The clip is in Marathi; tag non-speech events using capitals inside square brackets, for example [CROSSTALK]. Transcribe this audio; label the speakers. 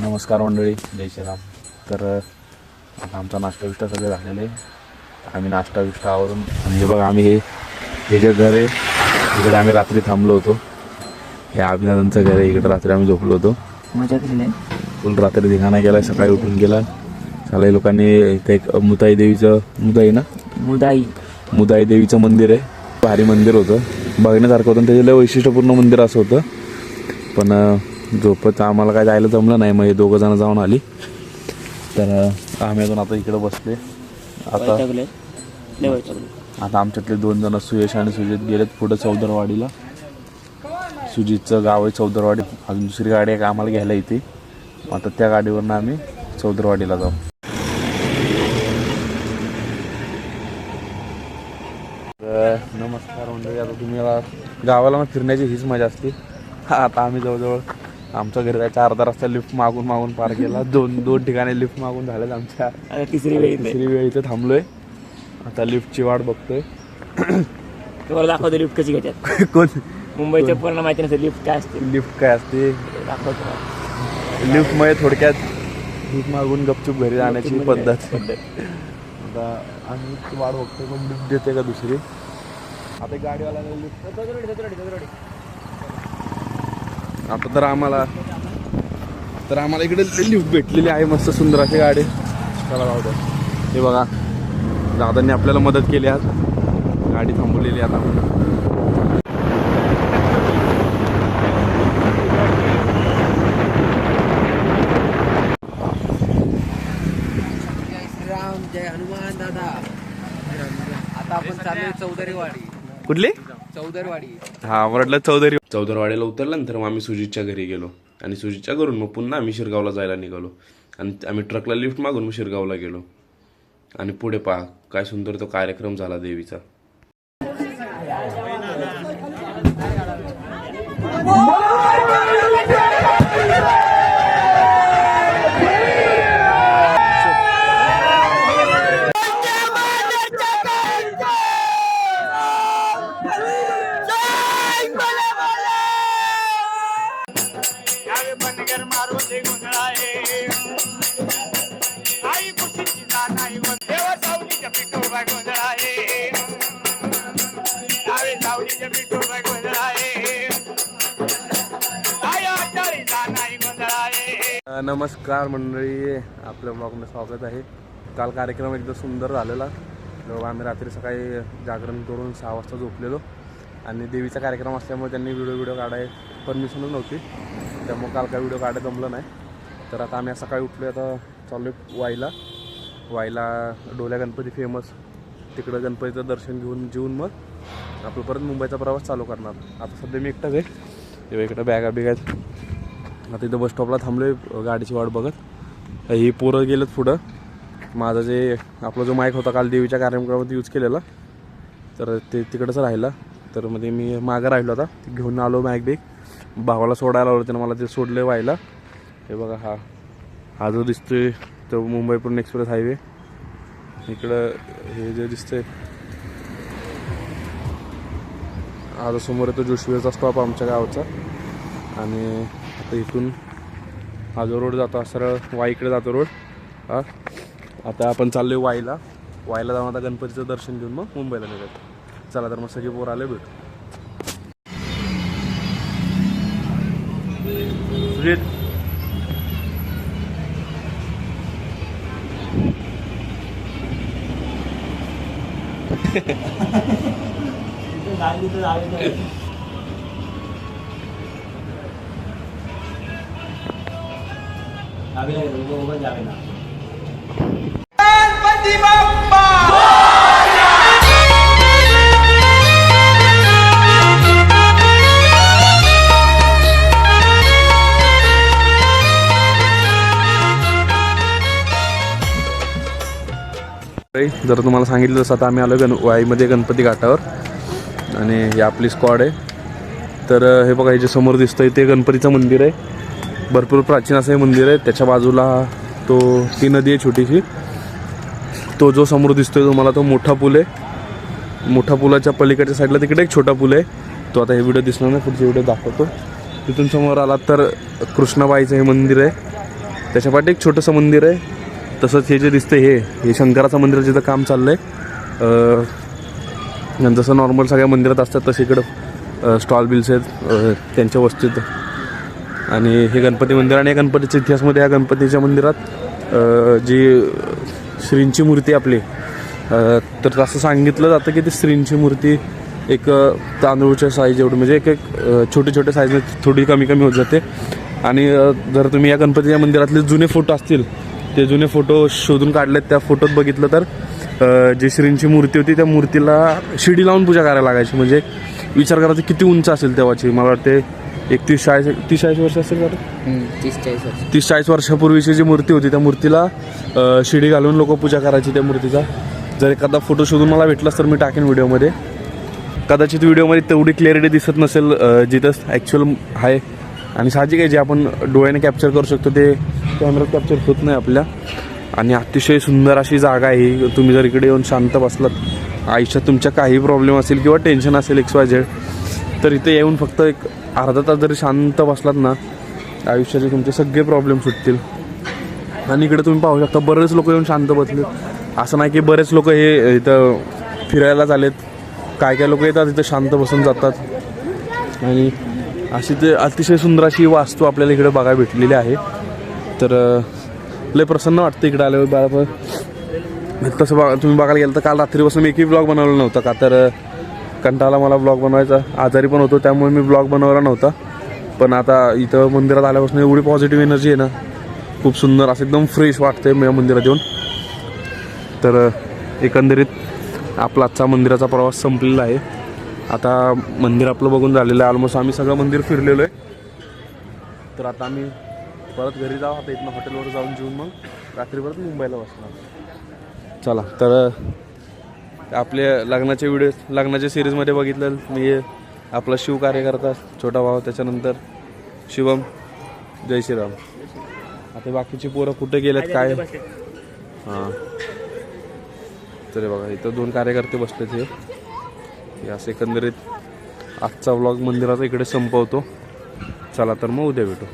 Speaker 1: नमस्कार मंडळी. जय श्रीराम. तर आता आमचा नाश्ता विष्टा सगळं झालेलं. आहे आम्ही नाश्ता विष्टा आवरून आणि हे बघा आम्ही हे हे जे घर आहे इकडे आम्ही रात्री थांबलो होतो. हे अभिनंदनचं घर आहे. इकडे रात्री आम्ही झोपलो होतो.
Speaker 2: मजा केली.
Speaker 1: फुल रात्री धिंगाणा गेला सकाळी उठून गेला. सगळ्या लोकांनी इथं एक मुताई देवीचं मुदाई ना?
Speaker 2: मुदाई.
Speaker 1: मुदाई देवीचं मंदिर आहे. भारी मंदिर होतं. बघण्यासारखं होतं. आणि त्याचं लय वैशिष्ट्यपूर्ण मंदिर असं होतं. पण झोपत आम्हाला काय जायला जमलं नाही मग हे दोघं जण जाऊन आली. तर आम्ही अजून आता इकडे बसले. आता आता आमच्यातले दोन जण सुयश आणि सुजित गेलेत पुढे चौदरवाडीला. सुजितचं गाव आहे चौदरवाडी. अजून दुसरी गाडी आहे का आम्हाला घ्यायला येते. आता त्या गाडीवरनं आम्ही चौदरवाडीला जाऊ. नमस्कार मंडळी आता तुम्ही आता गावाला फिरण्याची हीच मजा असते. आता आम्ही जवळजवळ आमच्या घरी जायच्या अर्धा रस्ता लिफ्ट मागून मागून पार केला. दोन दोन ठिकाणी लिफ्ट मागून झालेत आमच्या.
Speaker 2: आता तिसरी वेळ
Speaker 1: तिसरी वेळ इथे थांबलोय. आता लिफ्टची वाट बघतोय.
Speaker 2: तुम्हाला दाखवतो लिफ्ट कशी घेतात. [LAUGHS]
Speaker 1: कोण?
Speaker 2: मुंबईच्या पूर्ण माहिती नसते लिफ्ट काय असते.
Speaker 1: लिफ्ट काय असते?
Speaker 2: दाखवतो
Speaker 1: लिफ्टमध्ये थोडक्यात भीक मागून गपचूप घरी जाण्याची पद्धत.
Speaker 2: पद्धत.
Speaker 1: आता आम्ही वाट बघतोय पण लिफ्ट देते का दुसरी? आता गाडीवाला लिफ्ट आता तर आम्हाला तर आम्हाला इकडे लिफ्ट भेटलेली आहे मस्त सुंदर अशी गाडी. चला जाऊ हे बघा दादांनी आपल्याला मदत केली आज. गाडी थांबवलेली आहे आता
Speaker 3: जय श्रीराम जय हनुमान दादा. आता आपण चाललोय चौधरीवाडी.
Speaker 1: कुठली?
Speaker 3: चौधरवाडी
Speaker 1: हा म्हटलं चौधरी. चौधरवाडीला उतरल्यानंतर मग आम्ही सुजितच्या घरी गेलो. आणि सुजितच्या घरून मग पुन्हा आम्ही शिरगावला जायला निघालो. आणि आम्ही ट्रकला लिफ्ट मागून मग शिरगावला गेलो. आणि पुढे पहा काय सुंदर तो कार्यक्रम झाला देवीचा. नमस्कार मंडळी. आपल्या ब्लॉगमध्ये स्वागत आहे. काल कार्यक्रम एकदम सुंदर झालेला. आम्ही रात्री सकाळी जागरण करून सहा वाजता झोपलेलो. आणि देवीचा कार्यक्रम असल्यामुळे त्यांनी व्हिडिओ व्हिडिओ काढाय परमिशनच नव्हती. त्यामुळे काल काय व्हिडिओ काढायला जमलं नाही. तर आता आम्ही सकाळी उठलो आता चाललो वाईला. वाईला डोल्या गणपती फेमस तिकडं गणपतीचं दर्शन घेऊन जेवून मग आपलं परत मुंबईचा प्रवास चालू करणार. आता सध्या मी एकटाच आहे. तेव्हा इकडं बॅगा बिगा आता इथं बस स्टॉपला थांबलोय गाडीची वाट बघत. ही पोरं गेलं पुढं. माझं जे आपला जो माईक होता काल देवीच्या कार्यक्रमामध्ये यूज केलेला तर ते तिकडंच राहिला. तर मध्ये मी मागं राहिलो आता. ते घेऊन आलो माईक बेग भावाला सोडायला आलो त्यानं मला ते सोडलं व्हायला. हे बघा हा. हा जो दिसतोय तो मुंबई पूर्ण एक्सप्रेस हायवे इकडं हे जे दिसतंय. हा जो समोर येतो जोशवेचा स्टॉप आमच्या गावचा. आणि आता इथून हा जो रोड जातो सरळ वाईकडे जातो रोड हा. आता आपण चाललोय वाईला. वाईला जाऊन आता गणपतीचं दर्शन घेऊन मग मुंबईला निघत चला तर मग सगळे पोर आले भेट. सुजित. जर तुम्हाला सांगितलं तसं आता आम्ही आलो गण वाईमध्ये गणपती घाटावर. आणि ही आपली स्क्वॉड आहे. तर हे बघा हे जे समोर दिसतंय ते गणपतीचं मंदिर आहे. भरपूर प्राचीन असं हे मंदिर आहे. त्याच्या बाजूला तो ती नदी आहे छोटीशी. तो जो समोर दिसतोय तुम्हाला तो मोठा पूल आहे. मोठा पुलाच्या पलीकडच्या साईडला तिकडे एक छोटा पूल आहे. तो आता हे व्हिडिओ दिसणार नाही पुढचे व्हिडिओ दाखवतो. तिथून समोर आलात तर कृष्णाबाईचं हे मंदिर आहे. त्याच्या पाठी एक छोटंसं मंदिर आहे. तसंच हे जे दिसतं हे हे शंकराचं मंदिर जिथं काम चाललं आहे जसं नॉर्मल सगळ्या मंदिरात असतात तसे इकडं स्टॉल बिल्स आहेत त्यांच्या वस्तीत आणि हे गणपती मंदिर आणि या गणपतीच्या इतिहासमध्ये या गणपतीच्या मंदिरात जी श्रींची मूर्ती आपली तर असं सांगितलं जातं की ती श्रींची मूर्ती एक तांदूळच्या साईज एवढी म्हणजे एक एक छोटे छोटे साईजने थोडी कमी कमी होत जाते. आणि जर तुम्ही या गणपतीच्या मंदिरातले जुने फोटो असतील ते जुने फोटो शोधून काढलेत त्या फोटोत बघितलं तर जी श्रींची मूर्ती होती त्या मूर्तीला शिडी लावून पूजा करायला लागायची. म्हणजे विचार करायचा किती उंच असेल तेव्हाची मला वाटते एकतीस चाळीस तीस चाळीस वर्ष असेल का?
Speaker 3: तीस चाळीस वर्ष.
Speaker 1: तीस चाळीस वर्षापूर्वीची जी मूर्ती होती त्या मूर्तीला अ, शिडी घालून लोक पूजा करायची त्या मूर्तीचा. जर एखादा फोटो शोधून मला भेटलास तर मी टाकेन व्हिडिओमध्ये. कदाचित व्हिडिओमध्ये तेवढी क्लॅरिटी दिसत नसेल अ, जिथं ॲक्च्युअल आहे. आणि साहजिक आहे जे आपण डोळ्याने कॅप्चर करू शकतो ते कॅमेऱ्यात कॅप्चर होत नाही आपल्या. आणि अतिशय सुंदर अशी जागा आहे ही. तुम्ही जर इकडे येऊन शांत बसलात आयुष्यात तुमच्या काही प्रॉब्लेम असेल किंवा टेन्शन असेल एक्स वाय झेड तर इथे येऊन फक्त एक अर्धा तास जरी शांत बसलात ना आयुष्याचे तुमचे सगळे प्रॉब्लेम सुटतील. आणि इकडे तुम्ही पाहू शकता बरेच लोक येऊन शांत बसले. असं नाही की बरेच लोक हे इथं फिरायलाच आलेत काय काय लोक येतात इथं शांत बसून जातात. आणि अशी ते अतिशय सुंदर अशी वास्तू आपल्याला इकडे बघायला भेटलेली आहे. तर लय प्रसन्न वाटतं इकडे आल्यावर. बाळा तसं बघा तुम्ही बघायला गेलं तर काल रात्रीपासून मी एकही ब्लॉग बनवला नव्हता का? तर कंटाळा मला ब्लॉग बनवायचा. आजारी पण होतो त्यामुळे मी ब्लॉग बनवला नव्हता. पण आता इथं मंदिरात आल्यापासून एवढी पॉझिटिव्ह एनर्जी आहे ना. खूप सुंदर असं एकदम फ्रेश वाटतंय मी या मंदिरात येऊन. तर एकंदरीत आपला आजचा मंदिराचा प्रवास संपलेला आहे. आता मंदिर आपलं बघून झालेलं आहे. ऑलमोस्ट आम्ही सगळं मंदिर फिरलेलो आहे. तर आता आम्ही परत घरी जाऊ. आता इथनं हॉटेलवर जाऊन जेऊन मग रात्री परत मुंबईला बसणार. चला तर आपल्या लग्नाचे व्हिडिओ लग्नाच्या सिरीजमध्ये बघितलं. मी आपला शिव कार्यकर्ता छोटा भाऊ त्याच्यानंतर शिवम जय श्रीराम. आता बाकीची पोरं कुठे गेलेत काय? हां. तर बघा इथं दोन कार्यकर्ते बसलेत हे. हे असं एकंदरीत आजचा व्लॉग मंदिराचा इकडे संपवतो. चला तर मग उद्या भेटू.